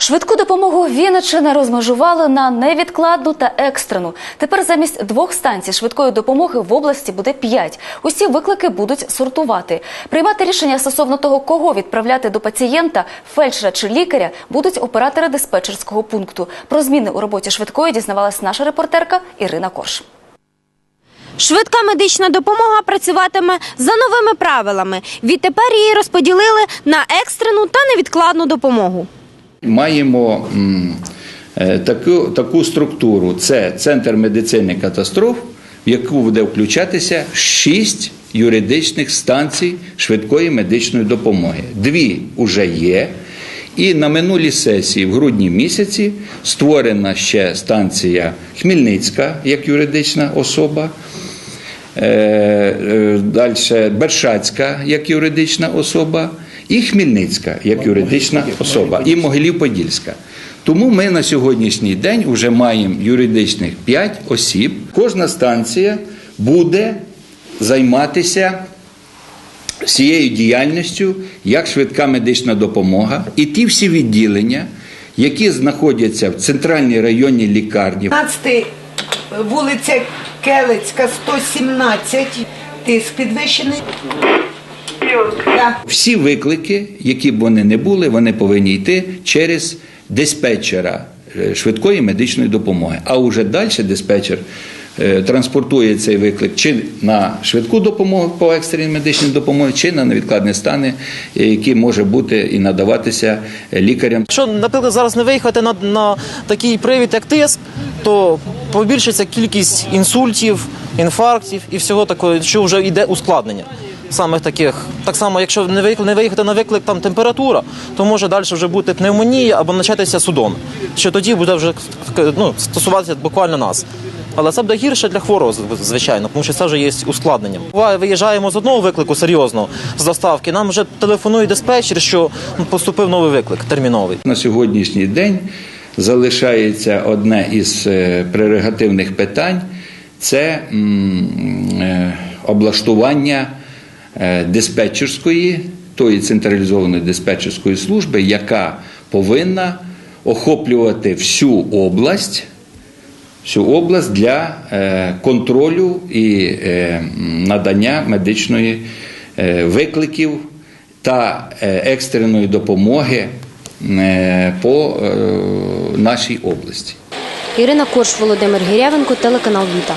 Швидку допомогу Вінниччини розмежували на невідкладну та екстрену. Тепер замість двох станцій швидкої допомоги в області буде п'ять. Усі виклики будуть сортувати. Приймати рішення стосовно того, кого відправляти до пацієнта, фельдшера чи лікаря, будуть оператори диспетчерського пункту. Про зміни у роботі швидкої дізнавалась наша репортерка Ірина Корж. Швидка медична допомога працюватиме за новими правилами. Відтепер її розподілили на екстрену та невідкладну допомогу. Маємо е, таку, таку структуру: це центр медицини катастроф, в яку буде включатися шість юридичних станцій швидкої медичної допомоги. Дві вже є. І на минулій сесії, в грудні місяці, створена ще станція Хмельницька як юридична особа. Далі Бершацька як юридична особа, і Хмельницька як юридична особа, і Могилів-Подільська. Тому ми на сьогоднішній день вже маємо юридичних 5 осіб. Кожна станція буде займатися всією діяльністю як швидка медична допомога, і ті всі відділення, які знаходяться в центральній районній лікарні. 15 вулиця Келицька, 117. Тиск підвищений. Всі виклики, які б вони не були, вони повинні йти через диспетчера е, швидкої медичної допомоги. А уже далі диспетчер е, транспортує цей виклик чи на швидку допомогу по екстреній медичній допомозі, чи на невідкладні стани, е, які може бути і надаватися лікарям. Якщо, наприклад, зараз не виїхати на, на такий привід, як тиск, то побільшиться кількість інсультів, інфарктів і всього такого, що вже йде ускладнення. Самих таких, так само, якщо не виїхати, виїхати на виклик там температура, то може далі вже бути пневмонія або початися судом. Що тоді буде вже ну, стосуватися буквально нас. Але це буде гірше для хворого, звичайно, тому що це вже є ускладненням. Буває, виїжджаємо з одного виклику серйозно з доставки. Нам вже телефонує диспетчер, що поступив новий виклик терміновий. На сьогоднішній день залишається одне із е, прерогативних питань це е, облаштування диспетчерської, тої централізованої диспетчерської служби, яка повинна охоплювати всю область. Всю область для е, контролю і е, надання медичної е, викликів та е, екстреної допомоги е, по е, нашій області. Ірина Корш, Володимир Гірявенко, телеканал Віта.